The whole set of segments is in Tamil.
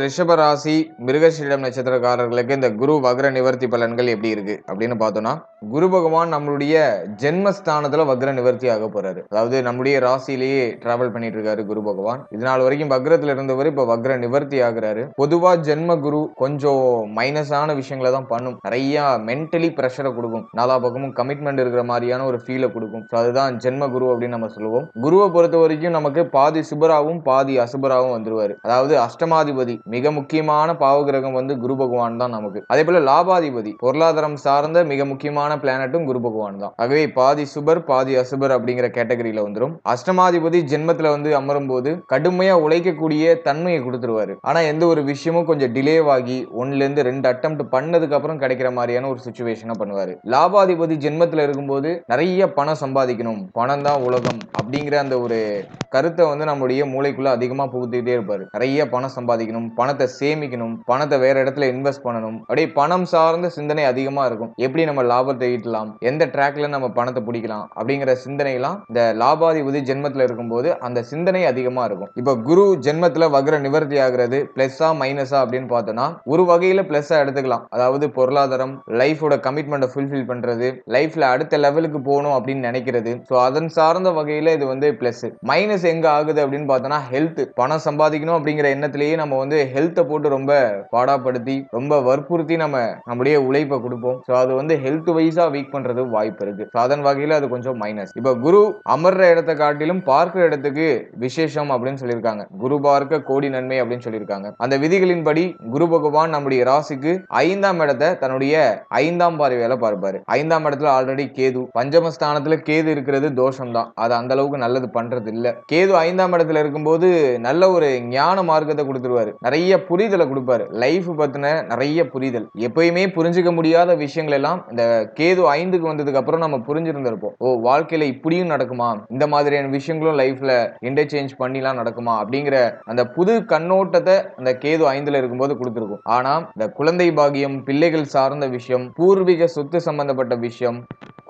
ரிஷப ராசி மிருகசீடம் நட்சத்திரக்காரர்களுக்கு இந்த குரு வக்ர நிவர்த்தி பலன்கள் எப்படி இருக்கு? அப்படின்னு பார்த்தோம்னா குரு பகவான் நம்மளுடைய ஜென்மஸ்தானத்துல வக்ர நிவர்த்தி ஆக போறாரு. அதாவது நம்முடைய ராசியிலேயே டிராவல் பண்ணிட்டு இருக்காரு குரு பகவான். இதனால் வரைக்கும் வக்ரத்துல இருந்தவர் இப்ப வக்ர நிவர்த்தி ஆகுறாரு. பொதுவா ஜென்ம குரு கொஞ்சம் மைனஸான விஷயங்களை தான் பண்ணும். நிறைய மென்டலி ப்ரெஷரை கொடுக்கும். நாலா பக்கமும் கமிட்மெண்ட் இருக்கிற மாதிரியான ஒரு ஃபீலை கொடுக்கும். ஸோ அதுதான் ஜென்ம குரு அப்படின்னு நம்ம சொல்லுவோம். குருவை பொறுத்த வரைக்கும் நமக்கு பாதி சுபராவும் பாதி அசுபராவும் வந்துருவாரு. அதாவது அஷ்டமாதிபதி மிக முக்கியமான பாவகிரகம் வந்து குரு பகவான் தான் நமக்கு. அதே போல லாபாதிபதி பொருளாதாரம் சார்ந்த மிக முக்கியமான பிளானட்டும் குரு பகவான் தான். ஆகவே பாதி சுபர் பாதி அசுபர் அப்படிங்கிற கேட்டகரியில வந்துடும் அஷ்டமாதிபதி ஜென்மத்துல வந்து அமரும் போது கடுமையா உழைக்கக்கூடிய தன்மையை கொடுத்துருவாரு. ஆனா எந்த ஒரு விஷயமும் கொஞ்சம் டிலே ஆகி ஒன்னுல இருந்து ரெண்டு அட்டம் பண்ணதுக்கு அப்புறம் கிடைக்கிற மாதிரியான ஒரு சுச்சுவேஷனை பண்ணுவாரு. லாபாதிபதி ஜென்மத்துல இருக்கும்போது நிறைய பணம் சம்பாதிக்கணும். பணம் தான் உலகம் அப்படிங்கிற அந்த ஒரு கருத்தை வந்து நம்முடைய மூளைக்குள்ள அதிகமா புகுத்திக்கிட்டே இருப்பாரு. நிறைய பணம் சம்பாதிக்கணும் பணத்தை சேமிக்கணும் பணத்தை வேற இடத்துல இன்வெஸ்ட் பண்ணணும். அப்படியே பணம் சார்ந்த சிந்தனை அதிகமா இருக்கும். எப்படி நம்ம லாபத்தை ஈட்டலாம் எந்த ட்ராக்ல நம்ம பணத்தை பிடிக்கலாம்? அப்படிங்கிற சிந்தனைலாம் இந்த லாபாதிபதி ஜென்மத்துல இருக்கும்போது அந்த சிந்தனை அதிகமா இருக்கும். இப்ப குரு ஜென்மத்துல வகர நிவர்த்தி ஆகுறது பிளஸ்ஸா மைனஸா அப்படின்னு பார்த்தோம்னா ஒரு வகையில பிளஸ்ஸா எடுத்துக்கலாம். அதாவது பொருளாதாரம் லைஃபோட கமிட்மெண்ட்டை ஃபுல்ஃபில் பண்றது லைஃப்ல அடுத்த லெவலுக்கு போகணும் அப்படின்னு நினைக்கிறது. ஸோ அதன் சார்ந்த வகையில இது வந்து பிளஸ் மைனஸ் எங்க ஆகுது அப்படின்னு பார்த்தோம்னா ஹெல்த் பணம் சம்பாதிக்கணும் அப்படிங்கிற எண்ணத்திலேயே நம்ம வந்து ஹெல்த்தை போட்டு ரொம்ப பாடாப்படுத்தி ரொம்ப வற்புறுத்தி நம்ம நம்முடைய உழைப்பை கொடுப்போம். ஸோ அது வந்து ஹெல்த் வைஸா வீக் பண்றது வாய்ப்பு இருக்கு. ஸோ அதன் வகையில அது கொஞ்சம் மைனஸ் இப்போ குரு அமர்ற இடத்தை காட்டிலும் பார்க்கிற இடத்துக்கு விசேஷம் அப்படின்னு சொல்லியிருக்காங்க. குரு பார்க்க கோடி நன்மை அப்படின்னு சொல்லியிருக்காங்க. அந்த விதிகளின்படி குரு பகவான் நம்முடைய ராசிக்கு ஐந்தாம் இடத்தை தன்னுடைய ஐந்தாம் பார்வையால பார்ப்பாரு. ஐந்தாம் இடத்துல ஆல்ரெடி கேது. பஞ்சமஸ்தானத்துல கேது இருக்கிறது தோஷம் தான் அது அந்த அளவுக்கு நல்லது பண்றது இல்ல கேது ஐந்தாம் இடத்துல இருக்கும்போது நல்ல ஒரு ஞான மார்க்கத்தை கொடுத்துருவாரு. நிறைய புரிதலை கொடுப்பாரு. லைஃப் பத்தின நிறைய புரிதல். எப்பயுமே புரிஞ்சுக்க முடியாத விஷயங்கள் எல்லாம் இந்த கேது ஐந்துக்கு வந்ததுக்கு அப்புறம் நம்ம புரிஞ்சிருந்திருப்போம். ஓ வாழ்க்கையில இப்படியும் நடக்குமா? இந்த மாதிரியான விஷயங்களும் லைஃப்ல இன்டர்சேஞ்ச் பண்ணிலாம் நடக்குமா? அப்படிங்கிற அந்த புது கண்ணோட்டத்தை அந்த கேது ஐந்துல இருக்கும்போது கொடுத்துருக்கும். ஆனா இந்த குழந்தை பாகியம் பிள்ளைகள் சார்ந்த விஷயம் பூர்வீக சொத்து சம்பந்தப்பட்ட விஷயம்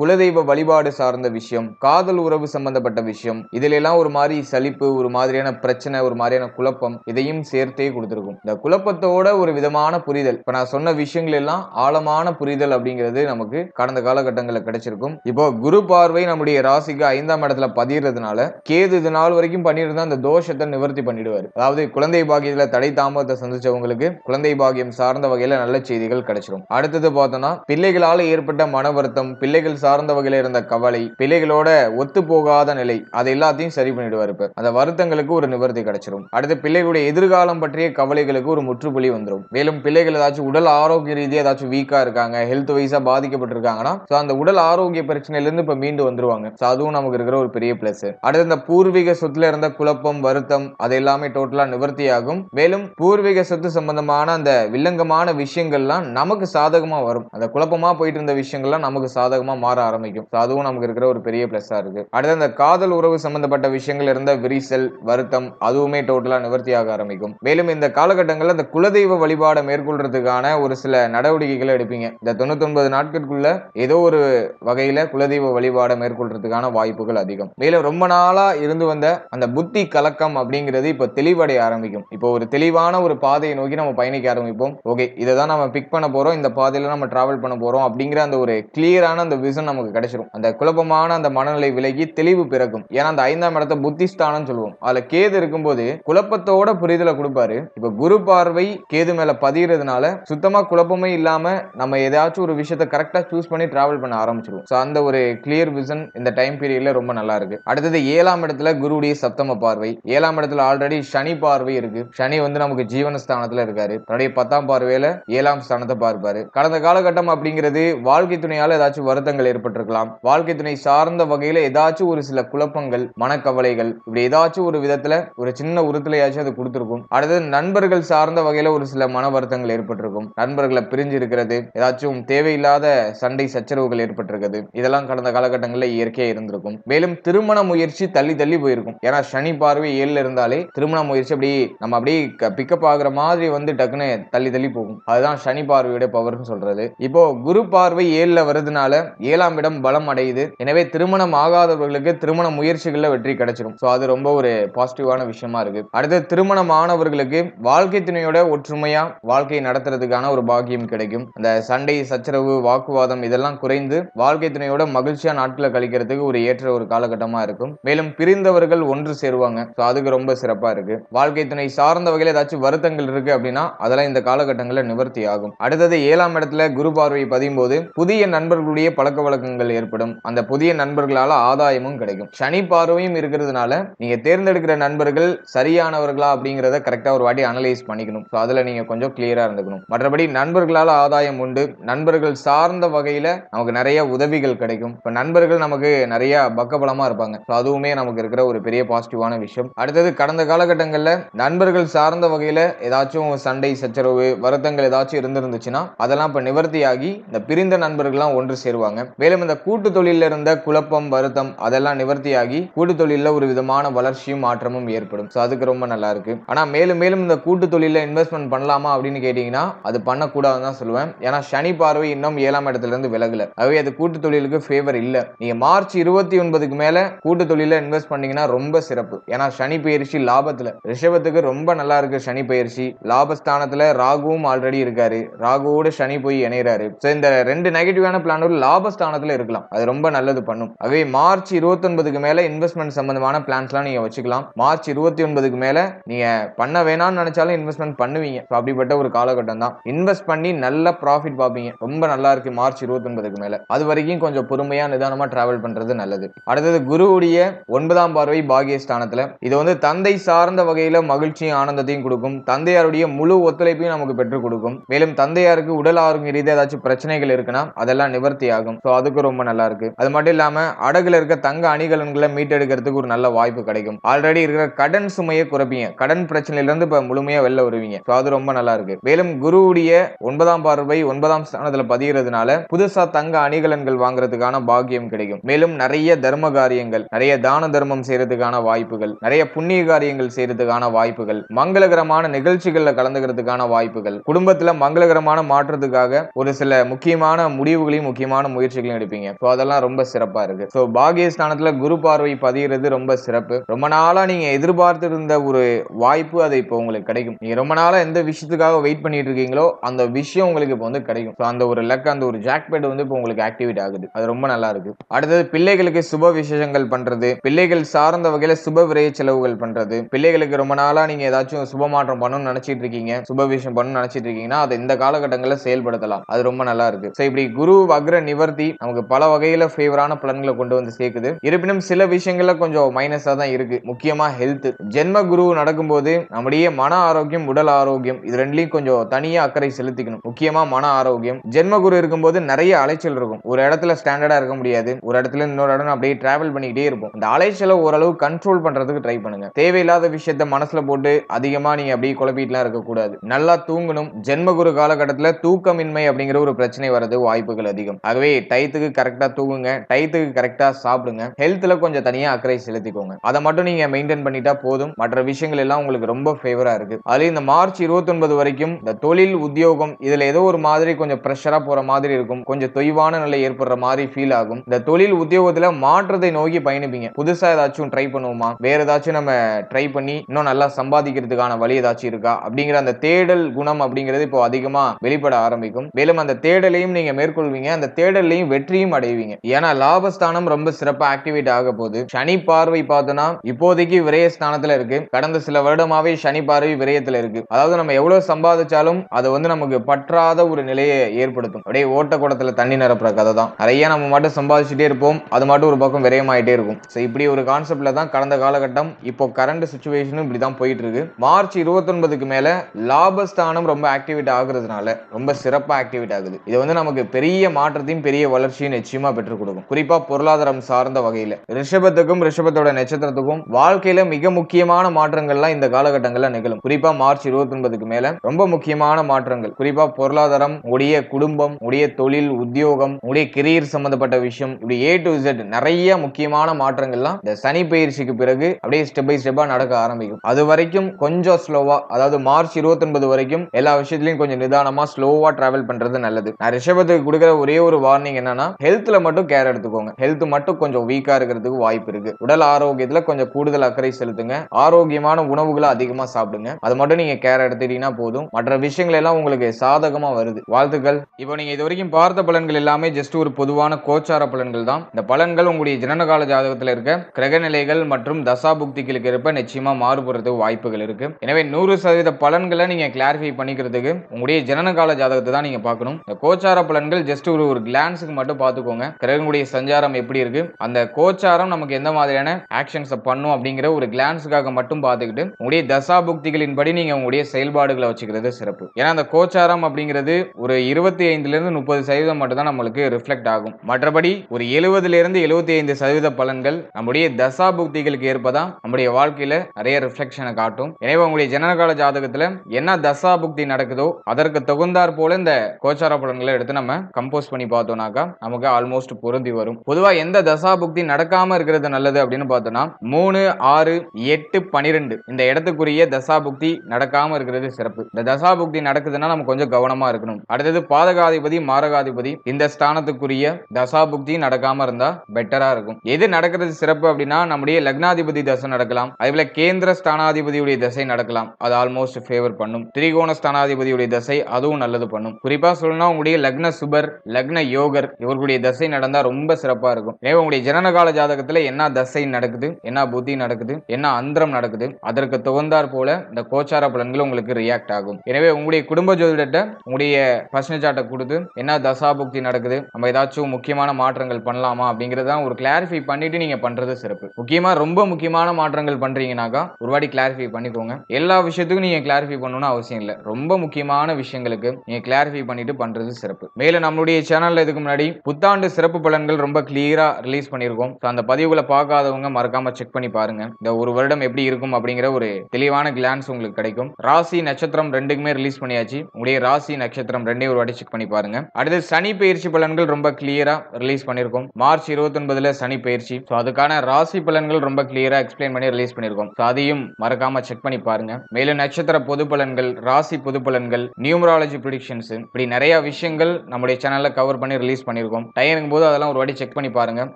குலதெய்வ வழிபாடு சார்ந்த விஷயம் காதல் உறவு சம்பந்தப்பட்ட விஷயம் இதுல எல்லாம் ஒரு மாதிரி சலிப்பு ஒரு மாதிரியான பிரச்சனை ஒரு மாதிரியான குழப்பம் இதையும் சேர்த்தே கொடுத்துருக்கும் இந்த குழப்பத்தோட ஒரு விதமான புரிதல். இப்ப நான் சொன்ன விஷயங்கள் எல்லாம் ஆழமான புரிதல் அப்படிங்கிறது நமக்கு கடந்த காலகட்டங்களில் கிடைச்சிருக்கும். இப்போ குரு பார்வை நம்முடைய ராசிக்கு ஐந்தாம் இடத்துல பதியறதுனால கேது இது நாள் வரைக்கும் பண்ணியிருந்தா அந்த தோஷத்தை நிவர்த்தி பண்ணிடுவார். அதாவது குழந்தை பாகியத்துல தடை தாமதத்தை சந்திச்சவங்களுக்கு குழந்தை பாகியம் சார்ந்த வகையில நல்ல செய்திகள் கிடைச்சிடும் அடுத்தது பார்த்தோம்னா பிள்ளைகளால் ஏற்பட்ட மன வருத்தம் பிள்ளைகள் சார்ந்த வகையில் இருந்த கவலை பிள்ளைகளோட ஒத்து போகாத நிலை அதை எல்லாத்தையும் சரி பண்ணிடுவார் இப்போ அந்த வருத்தங்களுக்கு ஒரு நிவர்த்தி கிடைச்சிடும் அடுத்து பிள்ளைகளுடைய எதிர்காலம் பற்றிய கவலைகளுக்கு ஒரு முற்றுப்புள்ளி வந்துடும் மேலும் பிள்ளைகள் ஏதாச்சும் உடல் ஆரோக்கிய ரீதியாக ஏதாச்சும் வீக்கா இருக்காங்க ஹெல்த் வைஸா பாதிக்கப்பட்டிருக்காங்கன்னா ஸோ அந்த உடல் ஆரோக்கிய பிரச்சனையில இருந்து இப்ப மீண்டு வந்துருவாங்க. ஸோ அதுவும் நமக்கு இருக்கிற ஒரு பெரிய பிளஸ் அடுத்து இந்த பூர்வீக சொத்துல இருந்த குழப்பம் வருத்தம் அது எல்லாமே டோட்டலா நிவர்த்தி ஆகும் மேலும் பூர்வீக சொத்து சம்பந்தமான அந்த வில்லங்கமான விஷயங்கள்லாம் நமக்கு சாதகமா வரும். அந்த குழப்பமா போயிட்டு இருந்த விஷயங்கள்லாம் நமக்கு சாதகமா மாற ஆரம்பிக்கும். ஸோ அதுவும் நமக்கு இருக்கிற ஒரு பெரிய பிளஸ்ஸா இருக்கு. அடுத்து அந்த காதல் உறவு சம்பந்தப்பட்ட விஷயங்கள் இருந்த விரிசல் வருத்தம் அதுவுமே டோட்டலா நிவர்த்தியாக ஆரம்பிக்கும். மேலும் இந்த காலகட்டங்களில் இந்த குலதெய்வ வழிபாடை மேற்கொள்றதுக்கான ஒரு சில நடவடிக்கைகளை எடுப்பீங்க. இந்த தொண்ணூத்தொன்பது நாட்களுக்குள்ள ஏதோ ஒரு வகையில குலதெய்வ வழிபாடை மேற்கொள்றதுக்கான வாய்ப்புகள் அதிகம். மேலும் ரொம்ப நாளா இருந்து வந்த அந்த புத்தி கலக்கம் அப்படிங்கிறது இப்போ தெளிவடைய ஆரம்பிக்கும். இப்போ ஒரு தெளிவான ஒரு பாதையை நோக்கி நம்ம பயணிக்க ஆரம்பிப்போம். ஓகே இதை தான் நம்ம பிக் பண்ண போறோம். இந்த பாதையில நம்ம டிராவல் பண்ண போறோம் அப்படிங்கிற அந்த ஒரு கிளியரான அந்த விஷன் நமக்கு கிடைச்சிரும். அந்த குழப்பமான அந்த மனநிலை விலகி தெளிவு பிறக்கும். ஏன்னா அந்த ஐந்தாம் இடத்த புத்திஸ்தானம் சொல்லுவோம். அதுல கேது இருக்கும்போது குழப்பத்தோட புரிதலை கொடுப்பாரு. இப்ப குரு பார்வை கேது மேல பதியறதுனால சுத்தமா குழப்பமே இல்லாம நம்ம ஏதாச்சும் ஒரு விஷயத்த கரெக்டா சூஸ் பண்ணி டிராவல் பண்ண ஆரம்பிச்சிருவோம். ஸோ அந்த ஒரு கிளியர் விஷன் இந்த டைம் பீரியட்ல ரொம்ப நல்லா இருக்கு. அடுத்தது ஏழாம் இடத்துல குருவுடைய சப்தம பார்வை. ஏழாம் இடத்துல ஆல்ரெடி சனி பார்வை இருக்கு. சனி வந்து நமக்கு ஜீவன ஸ்தானத்துல இருக்காரு. தன்னுடைய பத்தாம் பார்வையில ஏழாம் ஸ்தானத்தை பார்ப்பாரு. கடந்த காலகட்டம் அப்படிங்கிறது வாழ்க்கை துணையால ஏதாச்சும் வருத்தங்கள் ஏற்பட்டிருக்கலாம். வாழ்க்கை துணை சார்ந்த வகையில ஏதாச்சும் ஒரு சில குழப்பங்கள் மனக்கவலைகள் இப்படி ஏதாச்சும் ஒரு விதத்துல ஒரு சின்ன உறுத்தலையாச்சும் அது கொடுத்துருக்கும். அடுத்தது நண்பர்கள் சார்ந்த வகையில ஒரு சில மன வருத்தங்கள் ஏற்பட்டிருக்கும். நண்பர்களை பிரிஞ்சு இருக்கிறது ஏதாச்சும் தேவையில்லாத சண்டை சச்சரவுகள் ஏற்பட்டிருக்குது இதெல்லாம் கடந்த காலகட்டங்களில் இயற்கையா இருந்திருக்கும். மேலும் திருமண முயற்சி தள்ளி தள்ளி போயிருக்கும். ஏன்னா சனி பார்வை ஏழுல இருந்தாலே திருமண முயற்சி அப்படி நம்ம அப்படியே பிக்கப் ஆகுற மாதிரி வந்து டக்குன்னு தள்ளி தள்ளி போகும். அதுதான் சனி பார்வையோட பவர்னு சொல்றது. இப்போ குரு பார்வை ஏழுல வருதுனால ஏழாம் இடம் பலம் அடையுது. எனவே திருமணம் ஆகாதவர்களுக்கு திருமண முயற்சிகள்ல வெற்றி கிடைச்சிடும் ஸோ அது ரொம்ப ஒரு பாசிட்டிவான விஷயமா இருக்கு. அடுத்து திருமணம் ஆனவர்களுக்கு வாழ்க்கை துணையோட ஒற்றுமையா வாழ்க்கையை நடத்துறதுக்கான ஒரு பாக்கியம் கிடைக்கும். அந்த சண்டை சச்சரவு வாக்குவாதம் இதெல்லாம் குறைந்து வாழ்க்கை துணையோட மகிழ்ச்சியா நாட்களை கழிக்கிறதுக்கு ஒரு ஏற்ற ஒரு காலகட்டமா இருக்கும். மேலும் பிரிந்தவர்கள் ஒன்று சேருவாங்க. ஸோ அதுக்கு ரொம்ப சிறப்பா இருக்கு. வாழ்க்கை துணை சார்ந்த வகையில் ஏதாச்சும் வருத்தங்கள் இருக்கு அப்படின்னா அதெல்லாம் இந்த காலகட்டங்களில் நிவர்த்தி ஆகும். அடுத்தது ஏழாம் இடத்துல குரு பார்வை பதியும் போது புதிய நண்பர்களுடைய பழக்க வழக்கங்கள் ஏற்படும். அந்த புதிய நண்பர்களால ஆதாயமும் கிடைக்கும். சனி பார்வையும் இருக்கிறதுனால நீங்க தேர்ந்தெடுக்கிற நண்பர்கள் சரியானவர்களா அப்படிங்கிறத கரெக்டா ஒரு வாட்டி அனலைஸ் பண்ணிக்கணும். ஸோ அதில் நீங்க கொஞ்சம் கிளியராக இருந்துக்கணும். மற்றபடி நண்பர்களால் ஆதாயம் உண்டு. நண்பர்கள் சார்ந்த வகையில் நமக்கு நிறைய உதவிகள் கிடைக்கும். இப்போ நண்பர்கள் நமக்கு நிறைய பக்கபலமாக இருப்பாங்க. ஸோ அதுவுமே நமக்கு இருக்கிற ஒரு பெரிய பாசிட்டிவான விஷயம். அடுத்தது கடந்த காலகட்டங்களில் நண்பர்கள் சார்ந்த வகையில் ஏதாச்சும் சண்டை சச்சரவு வருத்தங்கள் ஏதாச்சும் இருந்திருந்துச்சுன்னா அதெல்லாம் இப்போ நிவர்த்தியாகி இந்த பிரிந்த நண்பர்கள்லாம் ஒன்று சேருவாங்க. மேலும் இந்த கூட்டு தொழிலில் இருந்த குழப்பம் வருத்தம் அதெல்லாம் நிவர்த்தியாகி கூட்டு தொழிலில் ஒரு விதமான வளர்ச்சியும் மாற்றமும் ஏற்படும். ஸோ அதுக்கு ரொம்ப நல்லா இருக்கு. ஆனால் மேலும் மேலும் இந்த கூட்டு தொழிலில் இன்வெஸ்ட்மெண்ட் பண்ணலாமா அப்படின்னு கேட்டிங்கன்னா அது பண்ணக்கூடாதுன்னு தான் சொல்லுவேன். ஏன்னா சனி பார்வை இன்னும் ஏழாம் இடத்துல இருந்து விலகல. ஆகவே அது கூட்டு தொழிலுக்கு ஃபேவர் இல்லை. நீங்கள் மார்ச் இருபத்தி ஒன்பதுக்கு மேலே கூட்டு தொழிலில் இன்வெஸ்ட் பண்ணீங்கன்னா ரொம்ப சிறப்பு. ஏன்னா சனி பயிற்சி லாபத்தில். ரிஷபத்துக்கு ரொம்ப நல்லா இருக்கு சனி பயிற்சி. லாபஸ்தானத்தில் ராகுவும் ஆல்ரெடி இருக்காரு. ராகுவோட சனி போய் இணையறாரு. ஸோ இந்த ரெண்டு நெகட்டிவான பிளானோட லாபஸ்தானத்தில் இருக்கலாம். அது ரொம்ப நல்லது பண்ணும். ஆகவே மார்ச் இருபத்தொன்பதுக்கு மேலே இன்வெஸ்ட்மெண்ட் சம்பந்தமான பிளான்ஸ்லாம் நீங்கள் வச்சுக்கலாம். மார்ச் இருபத்தி ஒன்பதுக்கு மேலே நீங்கள் பண்ண வேணாம்னு நினைச்சாலும் இன்வெஸ்ட்மெண்ட் பண்ணுவீங்க. அப்படிப்பட்ட ஒரு காலகட்டம் தான். இன்வெஸ்ட் பண்ணி நல்ல ப்ராஃபிட் பார்ப்பீங்க. ரொம்ப நல்லா இருக்கு மார்ச் இருபத்தி ஒன்பதுக்கு மேல. அது வரைக்கும் கொஞ்சம் பொறுமையா நிதானமா டிராவல் பண்றது நல்லது. அடுத்தது குருவுடைய ஒன்பதாம் பார்வை பாகியஸ்தானத்துல. இது வந்து தந்தை சார்ந்த வகையில மகிழ்ச்சியும் ஆனந்தத்தையும் கொடுக்கும். தந்தையாருடைய முழு ஒத்துழைப்பையும் நமக்கு பெற்றுக் கொடுக்கும். மேலும் தந்தையாருக்கு உடல் ஆரோக்கிய ரீதியாக ஏதாச்சும் பிரச்சனைகள் இருக்குன்னா அதெல்லாம் நிவர்த்தி ஆகும். ஸோ அதுக்கு ரொம்ப நல்லா இருக்கு. அது மட்டும் இல்லாம அடகுல இருக்க தங்க அணிகலன்களை மீட்டெடுக்கிறதுக்கு ஒரு நல்ல வாய்ப்பு கிடைக்கும். ஆல்ரெடி இருக்கிற கடன் சுமையை குறைப்பீங்க. கடன் பிரச்சனையில இருந்து இப்ப முழுமையா வெளில வருவீங்க. ஸோ அது ரொம்ப நல்லா இருக்கு. மேலும் குருவுடைய ஒன்பதாம் பார்வை ஒன்பதாம் ஸ்தானத்துல பதிகிறதுனால புதுசா தங்க அணிகலன்கள் வாங்குறதுக்கான பாக்கியம் கிடைக்கும். மேலும் நிறைய தர்ம காரியங்கள் நிறைய தான தர்மம் செய்யறதுக்கான வாய்ப்புகள் நிறைய புண்ணிய காரியங்கள் செய்யறதுக்கான வாய்ப்புகள் மங்களகரமான நிகழ்ச்சிகள்ல கலந்துக்கிறதுக்கான வாய்ப்புகள் குடும்பத்துல மங்களகரமான மாற்றத்துக்காக ஒரு சில முக்கியமான முடிவுகளையும் முக்கியமான முயற்சிகளையும் எடுப்பீங்க. ஸோ அதெல்லாம் ரொம்ப சிறப்பா இருக்கு. ஸோ பாகியஸ்தானத்துல குரு பார்வை பதிகிறது ரொம்ப சிறப்பு. ரொம்ப நாளா நீங்க எதிர்பார்த்து இருந்த ஒரு வாய்ப்பு அது இப்போ உங்களுக்கு கிடைக்கும். நீங்க ரொம்ப நாளா எந்த விஷயத்துக்காக வெயிட் பண்ணிட்டு இருக்கீங்களோ அந்த விஷயம் உங்களுக்கு இப்போ வந்து கிடைக்கும். ஸோ அந்த ஒரு லக் அந்த ஒரு ஜாக்பேட் வந்து இப்போ உங்களுக்கு ஆக்டிவேட் ஆகுது. அது ரொம்ப நல்லா இருக்கு. அடுத்தது பிள்ளைகளுக்கு சுப விசேஷங்கள் பண்றது. பிள்ளைகள் சார்ந்த வகையில சுப விரைய செலவுகள் பண்றது. பிள்ளைகளுக்கு ரொம்ப நாளா நீங்க ஏதாச்சும் சுப மாற்றம் பண்ணணும்னு நினைச்சிட்டு இருக்கீங்க சுப விஷயம் பண்ணணும்னு நினைச்சிட்டு இருக்கீங்கன்னா அதை இந்த காலகட்டங்களில் செயல்படுத்தலாம். அது ரொம்ப நல்லா இருக்கு. ஸோ இப்படி குரு வக்ர நிவர்த்தி நமக்கு பல வகையில ஃபேவரான பலன்களை கொண்டு வந்து சேர்க்குது. இருப்பினும் சில விஷயங்கள்ல கொஞ்சம் மைனஸா தான் இருக்கு. முக்கியமா ஹெல்த் ஜென்ம குரு நடக்கும்போது நம்முடைய மன மன ஆரோக்கியம் உடல் ஆரோக்கியம் இது ரெண்டுலையும் கொஞ்சம் தனியா அக்கறை செலுத்திக்கணும். முக்கியமா மன ஆரோக்கியம். ஜென்ம குரு இருக்கும்போது நிறைய அலைச்சல் இருக்கும். ஒரு இடத்துல ஸ்டாண்டர்டா இருக்க முடியாது. ஒரு இடத்துல இன்னொரு இடம் அப்படியே டிராவல் பண்ணிக்கிட்டே இருப்போம். இந்த அலைச்சலை ஓரளவு கண்ட்ரோல் பண்றதுக்கு ட்ரை பண்ணுங்க. தேவையில்லாத விஷயத்த மனசுல போட்டு அதிகமா நீங்க அப்படியே குழப்பிட்டுலாம் இருக்கக்கூடாது. நல்லா தூங்கணும். ஜென்மகுரு காலகட்டத்துல தூக்கமின்மை அப்படிங்கிற ஒரு பிரச்சனை வர்றது வாய்ப்புகள் அதிகம். ஆகவே டயத்துக்கு கரெக்டா தூங்குங்க. டயத்துக்கு கரெக்டா சாப்பிடுங்க. ஹெல்த்ல கொஞ்சம் தனியா அக்கறை செலுத்திக்கோங்க. அதை மட்டும் நீங்க மெயின்டைன் பண்ணிட்டா போதும். மற்ற விஷயங்கள் எல்லாம் உங்களுக்கு ரொம்ப ஃபேவரா இருக்கு. அதுல இந்த மார்ச் இருபத்தி ஒன்பது வரைக்கும் இந்த தொழில் உத்தியோகம் இதுல ஏதோ ஒரு மாதிரி கொஞ்சம் ப்ரெஷரா போற மாதிரி இருக்கும். கொஞ்சம் தொய்வான நிலை ஏற்படுற மாதிரி ஃபீல் ஆகும். இந்த தொழில் உத்தியோகத்துல மாற்றத்தை நோக்கி பயணிப்பீங்க. புதுசா ஏதாச்சும் ட்ரை பண்ணுவோமா? வேற ஏதாச்சும் நம்ம ட்ரை பண்ணி இன்னும் நல்லா சம்பாதிக்கிறதுக்கான வழி ஏதாச்சும் இருக்கா? அப்படிங்கிற அந்த தேடல் குணம் அப்படிங்கிறது இப்போ அதிகமா வெளிப்பட ஆரம்பிக்கும். மேலும் அந்த தேடலையும் நீங்க மேற்கொள்வீங்க. அந்த தேடலையும் வெற்றியும் அடைவீங்க. ஏன்னா லாபஸ்தானம் ரொம்ப சிறப்பா ஆக்டிவேட் ஆக போகுது. சனி பார்வை பார்த்தோன்னா இப்போதைக்கு விரயஸ்தானத்துல இருக்கு. கடந்த சில வருடமாவே சனி பார்வை பார்வை விரயத்துல இருக்கு. அதாவது நம்ம எவ்வளவு சம்பாதிச்சாலும் அது வந்து நமக்கு பற்றாத ஒரு நிலையை ஏற்படுத்தும். அப்படியே ஓட்ட குடத்துல தண்ணி நிரப்புற கதை தான். நிறைய நம்ம மட்டும் சம்பாதிச்சுட்டே இருப்போம். அது மட்டும் ஒரு பக்கம் விரயமாயிட்டே இருக்கும். ஸோ இப்படி ஒரு கான்செப்ட்ல தான் கடந்த காலகட்டம் இப்போ கரண்ட் சுச்சுவேஷனும் இப்படி தான் போயிட்டு இருக்கு. மார்ச் இருபத்தொன்பதுக்கு மேல லாபஸ்தானம் ரொம்ப ஆக்டிவேட் ஆகுறதுனால ரொம்ப சிறப்பாக ஆக்டிவேட் ஆகுது. இது வந்து நமக்கு பெரிய மாற்றத்தையும் பெரிய வளர்ச்சியும் நிச்சயமா பெற்றுக் கொடுக்கும். குறிப்பா பொருளாதாரம் சார்ந்த வகையில. ரிஷபத்துக்கும் ரிஷபத்தோட நட்சத்திரத்துக்கும் வாழ்க்கையில மிக முக்கியமான மாற்றங்கள்லாம் இந்த காலகட்டங்கள்ல நிகழும் குறிப்பா மார்ச் இருபத்தொன்பதுக்கு மேல ரொம்ப முக்கியமான மாற்றங்கள். குறிப்பா பொருளாதாரம் உடைய குடும்பம் உடைய தொழில் உத்தியோகம் உடைய கெரியர் சம்பந்தப்பட்ட விஷயம் இப்படி ஏ டு இசட் நிறைய முக்கியமான மாற்றங்கள்லாம் இந்த சனி பயிற்சிக்கு பிறகு அப்படியே ஸ்டெப் பை ஸ்டெப்பா நடக்க ஆரம்பிக்கும். அது வரைக்கும் கொஞ்சம் ஸ்லோவா அதாவது மார்ச் இருபத்தொன்பது வரைக்கும் எல்லா விஷயத்திலையும் கொஞ்சம் நிதானமா ஸ்லோவா டிராவல் பண்றது நல்லது. நான் ரிஷபத்துக்கு கொடுக்குற ஒரே ஒரு வார்னிங் என்னன்னா ஹெல்த்ல மட்டும் கேர் எடுத்துக்கோங்க. ஹெல்த் மட்டும் கொஞ்சம் வீக்கா இருக்கிறதுக்கு வாய்ப்பு இருக்கு. உடல் ஆரோக்கியத்துல கொஞ்சம் கூடுதல் அக்கறை செலுத்துங்க. ஆரோக்கியமான உணவுகளை அதிகமா சாப்பிடுங்க. அது மட்டும் நீங்க கேர் எடுத்துட்டீங்கன்னா போதும். மற்ற விஷயங்கள் எல்லாம் உங்களுக்கு சாதகமா வருது. வாழ்த்துக்கள். இப்போ நீங்க இது வரைக்கும் பார்த்த பலன்கள் எல்லாமே ஜஸ்ட் ஒரு பொதுவான கோச்சார பலன்கள் தான். இந்த பலன்கள் உங்களுடைய ஜனனகால ஜாதகத்தில் இருக்க கிரக நிலைகள் மற்றும் தசாபுக்திகளுக்கு இருப்ப நிச்சயமா மாறுபடுறதுக்கு வாய்ப்புகள் இருக்கு. எனவே நூறு சதவீத பலன்களை நீங்க கிளாரிஃபை பண்ணிக்கிறதுக்கு உங்களுடைய ஜனனகால ஜாதகத்தை தான் நீங்க பார்க்கணும். இந்த கோச்சார பலன்கள் ஜஸ்ட் ஒரு ஒரு கிளான்ஸுக்கு மட்டும் பார்த்துக்கோங்க. கிரகங்களுடைய சஞ்சாரம் எப்படி இருக்கு? அந்த கோச்சாரம் நமக்கு எந்த மாதிரியான ஆக்ஷன்ஸை பண்ணும் அப்படிங்கிற ஒரு கிளான்ஸுக்காக மட்டும் பார்த்துக்கிட்டு உங்களுடைய தசாபுக்தி படி நீங்க உங்களுடைய செயல்பாடுகளை வச்சுக்கிறது சிறப்பு. ஏன்னா அந்த கோச்சாரம் அப்படிங்கிறது ஒரு இருபத்தி ஐந்துல இருந்து முப்பது சதவீதம் மட்டும் தான் நம்மளுக்கு ரிஃப்ளெக்ட் ஆகும். மற்றபடி ஒரு எழுபதுல இருந்து எழுபத்தி ஐந்து சதவீத பலன்கள் நம்முடைய தசா புக்திகளுக்கு ஏற்பதான் நம்முடைய வாழ்க்கையில நிறைய ரிஃப்ளெக்ஷனை காட்டும். எனவே உங்களுடைய ஜனனகால ஜாதகத்துல என்ன தசா புக்தி நடக்குதோ அதற்கு தகுந்தாற் போல இந்த கோச்சார பலன்களை எடுத்து நம்ம கம்போஸ் பண்ணி பார்த்தோம்னாக்கா நமக்கு ஆல்மோஸ்ட் பொருந்தி வரும். பொதுவா எந்த தசா புக்தி நடக்காம இருக்கிறது நல்லது அப்படின்னு பார்த்தோம்னா மூணு ஆறு எட்டு பனிரெண்டு இந்த இடத்துக்குரிய தசா தசாபுக்தி நடக்காம இருக்கிறது சிறப்பு. இந்த தசாபுக்தி நடக்குதுன்னா நம்ம கொஞ்சம் கவனமா இருக்கணும். அடுத்தது பாதகாதிபதி மாரகாதிபதி இந்த ஸ்தானத்துக்குரிய தசாபுக்தி நடக்காம இருந்தா பெட்டரா இருக்கும். எது நடக்கிறது சிறப்பு அப்படின்னா நம்முடைய லக்னாதிபதி தசை நடக்கலாம். அதே போல கேந்திர ஸ்தானாதிபதியுடைய தசை நடக்கலாம். அது ஆல்மோஸ்ட் ஃபேவர் பண்ணும். திரிகோண ஸ்தானாதிபதியுடைய தசை அதுவும் நல்லது பண்ணும். குறிப்பா சொல்லணும்னா உங்களுடைய லக்ன சுபர் லக்ன யோகர் இவர்களுடைய தசை நடந்தா ரொம்ப சிறப்பா இருக்கும். எனவே உங்களுடைய ஜனனகால ஜாதகத்துல என்ன தசை நடக்குது என்ன புத்தி நடக்குது என்ன அந்தரம் நடக்குது அதற்கு தகுந்தாற் போல இந்த கோச்சார பலன்கள் உங்களுக்கு ரியாக்ட் ஆகும். எனவே உங்களுடைய குடும்ப ஜோதிடத்தை உங்களுடைய பர்சனல் சார்ட்டை கொடுத்து என்ன தசாபுக்தி நடக்குது நம்ம ஏதாச்சும் முக்கியமான மாற்றங்கள் பண்ணலாமா அப்படிங்கறத ஒரு கிளாரிஃபை பண்ணிட்டு நீங்க பண்றது சிறப்பு. முக்கியமா ரொம்ப முக்கியமான மாற்றங்கள் பண்றீங்கனாக்கா ஒரு வாட்டி கிளாரிஃபை பண்ணிக்கோங்க. எல்லா விஷயத்துக்கும் நீங்க கிளாரிஃபை பண்ணணும்னு அவசியம் இல்லை. ரொம்ப முக்கியமான விஷயங்களுக்கு நீங்க கிளாரிஃபை பண்ணிட்டு பண்றது சிறப்பு. மேல நம்மளுடைய சேனல்ல இதுக்கு முன்னாடி புத்தாண்டு சிறப்பு பலன்கள் ரொம்ப கிளியரா ரிலீஸ் பண்ணியிருக்கோம். அந்த பதிவுகளை பார்க்காதவங்க மறக்காம செக் பண்ணி பாருங்க. இந்த ஒரு வருடம் எப்படி இருக்கும் அப்படிங்கிற ஒரு தெளிவான சான்ஸ் உங்களுக்கு கிடைக்கும். ராசி நட்சத்திரம் ரெண்டுக்குமே ரிலீஸ் பண்ணியாச்சு. உங்களுடைய ராசி நட்சத்திரம் ரெண்டே ஒரு வாட்டி செக் பண்ணி பாருங்க. அடுத்து சனி பயிற்சி பலன்கள் ரொம்ப கிளியரா ரிலீஸ் பண்ணிருக்கோம் மார்ச் 29 சனி பயிற்சி. ஸோ அதுக்கான ராசி பலன்கள் ரொம்ப கிளியரா எக்ஸ்பிளைன் பண்ணி ரிலீஸ் பண்ணியிருக்கோம். ஸோ அதையும் மறக்காம செக் பண்ணி பாருங்க. மேலும் நட்சத்திர பொது பலன்கள் ராசி பொது பலன்கள் நியூமராலஜி ப்ரிடிக்ஷன்ஸ் இப்படி நிறைய விஷயங்கள் நம்முடைய சேனல்ல கவர் பண்ணி ரிலீஸ் பண்ணியிருக்கோம். டைம் போது அதெல்லாம் ஒரு வாட்டி செக் பண்ணி பாருங்க.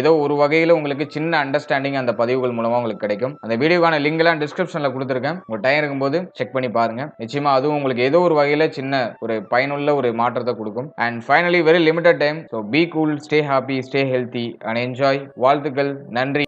ஏதோ ஒரு வகையில உங்களுக்கு சின்ன அண்டர்ஸ்டாண்டிங் அந்த பதிவுகள் மூலமா உங்களுக்கு கிடைக்கும். அந்த வீடியோக்கான லிங்க் எல்லாம் டிஸ்கிரிப்ஷன்ல கொடுத்துருக்கேன். உங்க டைம் இருக்கும்போது செக் பண்ணி பாருங்க. நிச்சயமா அதுவும் உங்களுக்கு ஏதோ ஒரு வகையில சின்ன ஒரு பயனுள்ள ஒரு மாற்றத்தை கொடுக்கும். And finally very limited time so be cool stay happy stay healthy and enjoy வாழ்த்துக்கள். நன்றி.